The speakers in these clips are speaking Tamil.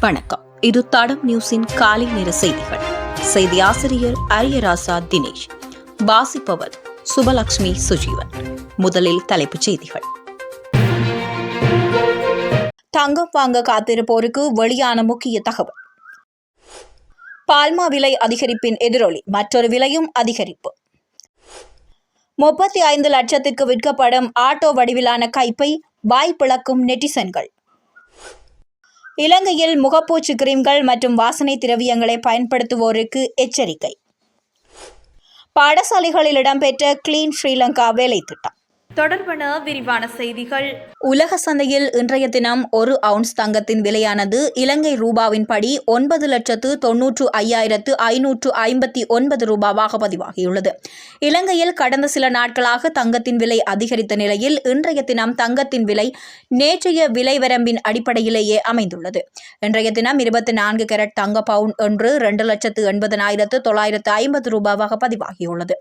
வணக்கம். இது தடம் நியூஸின் காலை நேர செய்திகள். செய்தி ஆசிரியர் அரியராசா தினேஷ். வாசிப்பவர் சுபலக்ஷ்மி சுஜீவன். முதலில் தலைப்புச் செய்திகள். தங்கம் வாங்க காத்திருப்போருக்கு வெளியான முக்கிய தகவல். பால்மா விலை அதிகரிப்பின் எதிரொலி. மற்றொரு விலையும் அதிகரிப்பு. முப்பத்தி ஐந்து லட்சத்திற்கு விற்கப்படும் ஆட்டோ வடிவிலான கைப்பை வாய் பிளக்கும் நெட்டிசன்கள். இலங்கையில் முகப்பூச்சு கிரீம்கள் மற்றும் வாசனை திரவியங்களை பயன்படுத்துவோருக்கு எச்சரிக்கை. பாடசாலைகளில் இடம்பெற்ற கிளீன் ஸ்ரீலங்கா வேலை திட்டம் தொடர்பான விரிவான செய்திகள். உலக சந்தையில் இன்றைய தினம் ஒரு அவுன்ஸ் தங்கத்தின் விலையானது இலங்கை ரூபாவின் படி ஒன்பது லட்சத்து தொன்னூற்று ஐயாயிரத்து ஐநூற்று ஐம்பத்தி ஒன்பது ரூபாவாக பதிவாகியுள்ளது. இலங்கையில் கடந்த சில நாட்களாக தங்கத்தின் விலை அதிகரித்த நிலையில் இன்றைய தினம் தங்கத்தின் விலை நேற்றைய விலை வரம்பின் அடிப்படையிலேயே அமைந்துள்ளது. இன்றைய தினம் இருபத்தி நான்கு கேரட் தங்க பவுன் ஒன்று இரண்டு லட்சத்து எண்பதனாயிரத்து தொள்ளாயிரத்து ஐம்பது ரூபாவாக பதிவாகியுள்ளது.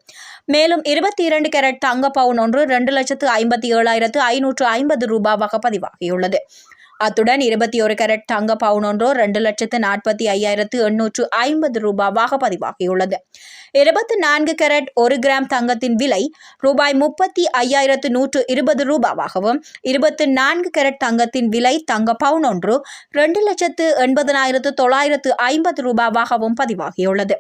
மேலும் இருபத்தி இரண்டு கேரட் தங்க பவுன் ஒன்று இரண்டு லட்சத்து ஐம்பத்தி ஏழாயிரத்து ஐநூற்று ஐம்பது ரூபாவாக பதிவாகியுள்ளது அத்துடன் இருபத்தி ஒரு கேரட் தங்க பவுன் ஒன்றோ ரெண்டு லட்சத்து நாற்பத்தி ஐயாயிரத்து எண்ணூற்று ஐம்பது ரூபாவாக பதிவாகியுள்ளது இருபத்தி நான்கு கேரட் ஒரு கிராம் தங்கத்தின் விலை ரூபாய் முப்பத்தி ஐயாயிரத்து நூற்று இருபது ரூபாவாகவும் இருபத்தி நான்கு கேரட் தங்கத்தின் விலை தங்க பவுன் ஒன்று ரெண்டு லட்சத்து எண்பதனாயிரத்து தொள்ளாயிரத்து ஐம்பது ரூபாவாகவும் பதிவாகியுள்ளது.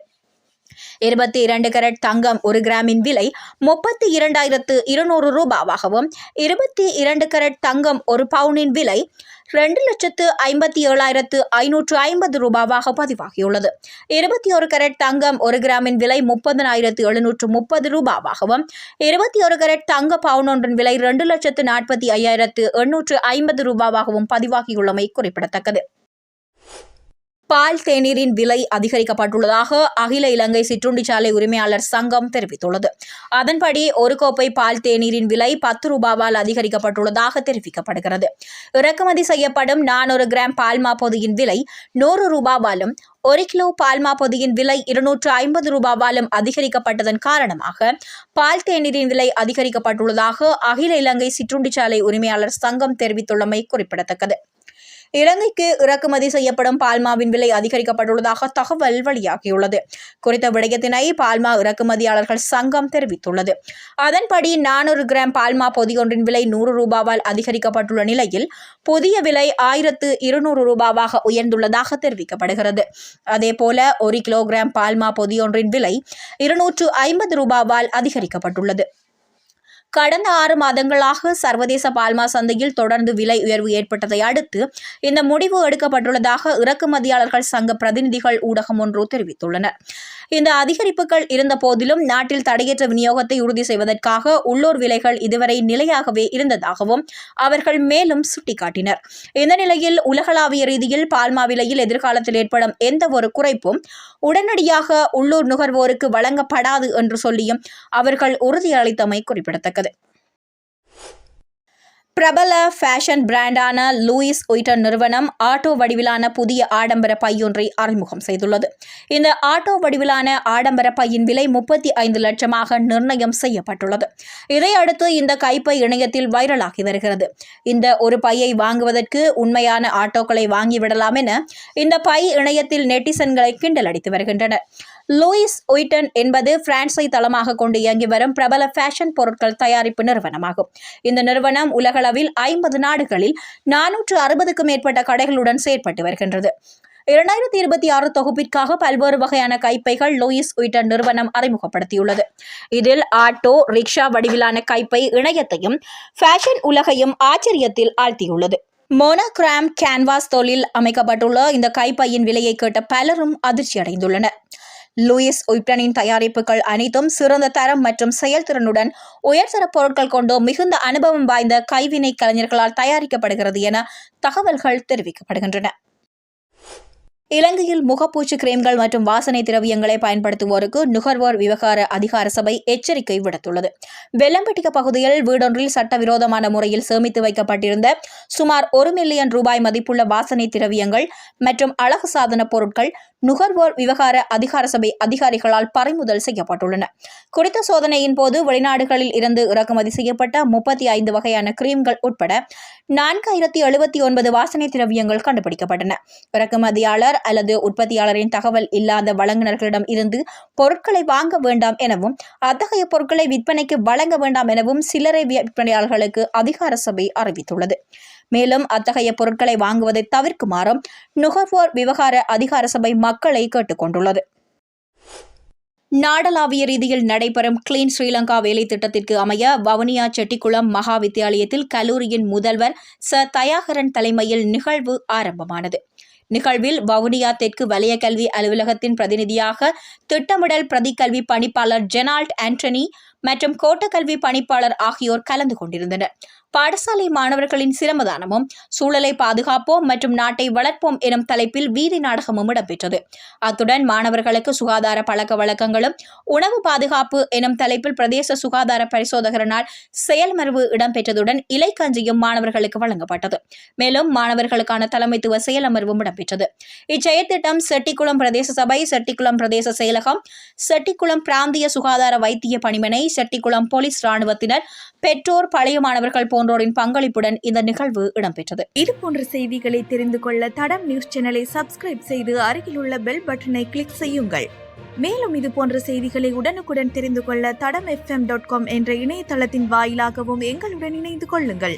இருபத்தி இரண்டு கரட் தங்கம் ஒரு கிராமின் விலை முப்பத்தி இரண்டாயிரத்து இருநூறு ரூபாவாகவும் இருபத்தி இரண்டு கரட் தங்கம் ஒரு பவுனின் விலை ரெண்டு லட்சத்து ஐம்பத்தி ஏழாயிரத்து ஐநூற்று ஐம்பது ரூபாவாக பதிவாகியுள்ளது. இருபத்தி ஒரு கரட் தங்கம் ஒரு கிராமின் விலை முப்பதனாயிரத்து எழுநூற்று முப்பது ரூபாவாகவும் இருபத்தி ஒரு கரட் தங்க பவுன் ஒன்றின் விலை ரெண்டு லட்சத்து நாற்பத்தி ஐயாயிரத்து எண்ணூற்று ஐம்பது ரூபாவாகவும் பதிவாகியுள்ளமை குறிப்பிடத்தக்கது. பால் தேநீரின் விலை அதிகரிக்கப்பட்டுள்ளதாக அகில இலங்கை சிற்றுண்டிச்சாலை உரிமையாளர் சங்கம் தெரிவித்துள்ளது. அதன்படி ஒரு கோப்பை பால் தேநீரின் விலை பத்து ரூபாவால் அதிகரிக்கப்பட்டுள்ளதாக தெரிவிக்கப்படுகிறது. இறக்குமதி செய்யப்படும் நானூறு கிராம் பால்மா பொதியின் விலை நூறு ரூபாவாலும் ஒரு கிலோ பால்மா பொதியின் விலை இருநூற்று ஐம்பது ரூபாவாலும் அதிகரிக்கப்பட்டதன் காரணமாக பால் தேநீரின் விலை அதிகரிக்கப்பட்டுள்ளதாக அகில இலங்கை சிற்றுண்டிச்சாலை உரிமையாளர் சங்கம் தெரிவித்துள்ளமை குறிப்பிடத்தக்கது. இலங்கைக்கு இறக்குமதி செய்யப்படும் பால்மாவின் விலை அதிகரிக்கப்பட்டுள்ளதாக தகவல் வெளியாகியுள்ளது. குறித்த விடயத்தினை பால்மா இறக்குமதியாளர்கள் சங்கம் தெரிவித்துள்ளது. அதன்படி நானூறு கிராம் பால்மா பொதியொன்றின் விலை நூறு ரூபாவால் அதிகரிக்கப்பட்டுள்ள நிலையில் புதிய விலை ஆயிரத்து இருநூறு ரூபாவாக உயர்ந்துள்ளதாக தெரிவிக்கப்படுகிறது. அதேபோல ஒரு கிலோகிராம் பால்மா பொதியொன்றின் விலை இருநூற்று ஐம்பது ரூபாவால் அதிகரிக்கப்பட்டுள்ளது. கடந்த ஆறு மாதங்களாக சர்வதேச பால்மா சந்தையில் தொடர்ந்து விலை உயர்வு ஏற்பட்டதை அடுத்து இந்த முடிவு எடுக்கப்பட்டுள்ளதாக இறக்குமதியாளர்கள் சங்க பிரதிநிதிகள் ஊடகம் ஒன்று தெரிவித்துள்ளனர். இந்த அதிகரிப்புகள் இருந்த போதிலும் நாட்டில் தடையற்ற விநியோகத்தை உறுதி செய்வதற்காக உள்ளூர் விலைகள் இதுவரை நிலையாகவே இருந்ததாகவும் அவர்கள் மேலும் சுட்டிக்காட்டினர். இந்த நிலையில் உலகளாவிய ரீதியில் பால்மா விலையில் எதிர்காலத்தில் ஏற்படும் எந்த ஒரு குறைப்பும் உடனடியாக உள்ளூர் நுகர்வோருக்கு வழங்கப்படாது என்று சொல்லியும் அவர்கள் உறுதியளித்தமை குறிப்பிடத்தக்கது. பிரபல ஃபேஷன் பிராண்டான லூயிஸ் ஒயிட்டன் நிறுவனம் ஆட்டோ வடிவிலான புதிய ஆடம்பர பையொன்றை அறிமுகம் செய்துள்ளது. இந்த ஆட்டோ வடிவிலான ஆடம்பர பையின் விலை முப்பத்தி ஐந்து லட்சமாக நிர்ணயம் செய்யப்பட்டுள்ளது. இதையடுத்து இந்த கைப்பை இணையத்தில் வைரலாகி வருகிறது. இந்த ஒரு பையை வாங்குவதற்கு உண்மையான ஆட்டோக்களை வாங்கிவிடலாம் என இந்த பை இணையத்தில் நெட்டிசன்களை கிண்டல் அடித்து வருகின்றனர். லூயிஸ் ஒயிட்டன் என்பது பிரான்ஸை தளமாக கொண்டு இயங்கி வரும் பிரபல ஃபேஷன் பொருட்கள் தயாரிப்பு நிறுவனமாகும். இந்த நிறுவனம் உலகளவில் ஐம்பது நாடுகளில் நானூற்று அறுபதுக்கும் மேற்பட்ட கடைகளுடன் செயற்பட்டு வருகின்றது. இரண்டாயிரத்தி இருபத்தி ஆறு தொகுப்பிற்காக பல்வேறு வகையான கைப்பைகள் லூயிஸ் உயிட்டன் நிறுவனம் அறிமுகப்படுத்தியுள்ளது. இதில் ஆட்டோ ரிக்ஷா வடிவிலான கைப்பை இணையத்தையும் ஃபேஷன் உலகையும் ஆச்சரியத்தில் ஆழ்த்தியுள்ளது. மோனோகிராம் கேன்வாஸ் தொழில் அமைக்கப்பட்டுள்ள இந்த கைப்பையின் விலையை கேட்ட பலரும் அதிர்ச்சி அடைந்துள்ளனர் லூயிஸ் உய்ப்டனின் தயாரிப்புகள் அனைத்தும் சிறந்த தரம் மற்றும் செயல்திறனுடன் உயர்தர பொருட்கள் கொண்டு மிகுந்த அனுபவம் வாய்ந்த கைவினை கலைஞர்களால் தயாரிக்கப்படுகிறது என தகவல்கள் தெரிவிக்கப்படுகின்றன. இலங்கையில் முகப்பூச்சு கிரீம்கள் மற்றும் வாசனை திரவியங்களை பயன்படுத்துவோருக்கு நுகர்வோர் விவகார அதிகார சபை எச்சரிக்கை விடுத்துள்ளது. வெள்ளம்பட்டிக பகுதியில் வீடொன்றில் சட்டவிரோதமான முறையில் சேமித்து வைக்கப்பட்டிருந்த சுமார் ஒரு மில்லியன் ரூபாய் மதிப்புள்ள வாசனை திரவியங்கள் மற்றும் அழகு சாதன பொருட்கள் நுகர்வோர் விவகார அதிகார சபை அதிகாரிகளால் பறிமுதல் செய்யப்பட்டுள்ளன. குறித்த சோதனையின் போது வெளிநாடுகளில் இருந்து இறக்குமதி செய்யப்பட்ட முப்பத்தி ஐந்து வகையான கிரீம்கள் உட்பட நான்காயிரத்தி எழுபத்தி ஒன்பது வாசனை திரவியங்கள் கண்டுபிடிக்கப்பட்டன. இறக்குமதியாளர் அல்லது உற்பத்தியாளரின் தகவல் இல்லாத வழங்குநர்களிடம் இருந்து பொருட்களை வாங்க வேண்டாம் எனவும் அத்தகைய பொருட்களை விற்பனைக்கு வழங்க வேண்டாம் எனவும் சில்லறை விற்பனையாளர்களுக்கு அதிகார சபை அறிவித்துள்ளது. மேலும் அத்தகைய பொருட்களை வாங்குவதை தவிர்க்குமாறும் நுகர்வோர் விவகார அதிகார சபை மக்களை கேட்டுக்கொண்டுள்ளது. நாடளாவிய ரீதியில் நடைபெறும் கிளீன் ஸ்ரீலங்கா வேலை திட்டத்திற்கு அமைய வவுனியா செட்டிக்குளம் மகா வித்தியாலயத்தில் கல்லூரியின் முதல்வர் ச. தயாகரன் தலைமையில் நிகழ்வு ஆரம்பமானது. நிகழ்வில் வவுனியா தெற்கு வலய கல்வி அலுவலகத்தின் பிரதிநிதியாக திட்டமிடல் பிரதிக்கல்வி பணிப்பாளர் ஜெனால்ட் ஆண்டனி மற்றும் கோட்டக்கல்வி பணிப்பாளர் ஆகியோர் கலந்து கொண்டிருந்தனர். பாடசாலை மாணவர்களின் சிரமதானமும் சூழலை பாதுகாப்போம் மற்றும் நாட்டை வளர்ப்போம் எனும் தலைப்பில் வீதி நாடகமும் இடம்பெற்றது. அத்துடன் மாணவர்களுக்கு சுகாதார பழக்க வழக்கங்களும் உணவு பாதுகாப்பு எனும் தலைப்பில் பிரதேச சுகாதார பரிசோதகரனால் செயல்மர்வு இடம்பெற்றதுடன் இலைக்கஞ்சியும் மாணவர்களுக்கு வழங்கப்பட்டது. மேலும் மாணவர்களுக்கான தலைமைத்துவ செயலமர்வும் இடம்பெற்றது. இச்செயற்திட்டம் செட்டிக்குளம் பிரதேச சபை செட்டிக்குளம் பிரதேச செயலகம் செட்டிக்குளம் பிராந்திய சுகாதார வைத்திய பணிமனை செட்டிக்குளம் போலீஸ் ராணுவத்தினர் பெற்றோர் பழைய மாணவர்கள் போன்றோரின் பங்களிப்புடன் இந்த நிகழ்வு இடம்பெற்றது. இது போன்ற செய்திகளை தெரிந்து கொள்ள தடம் நியூஸ் சேனலை சப்ஸ்கிரைப் செய்து அருகில் உள்ள பெல் பட்டனை கிளிக் செய்யுங்கள். மேலும் இது போன்ற செய்திகளை உடனுக்குடன் தெரிந்து கொள்ள தடம் எஃப்எம் டாட் காம் என்ற இணையதளத்தின் வாயிலாகவும் எங்களுடன் இணைந்து கொள்ளுங்கள்.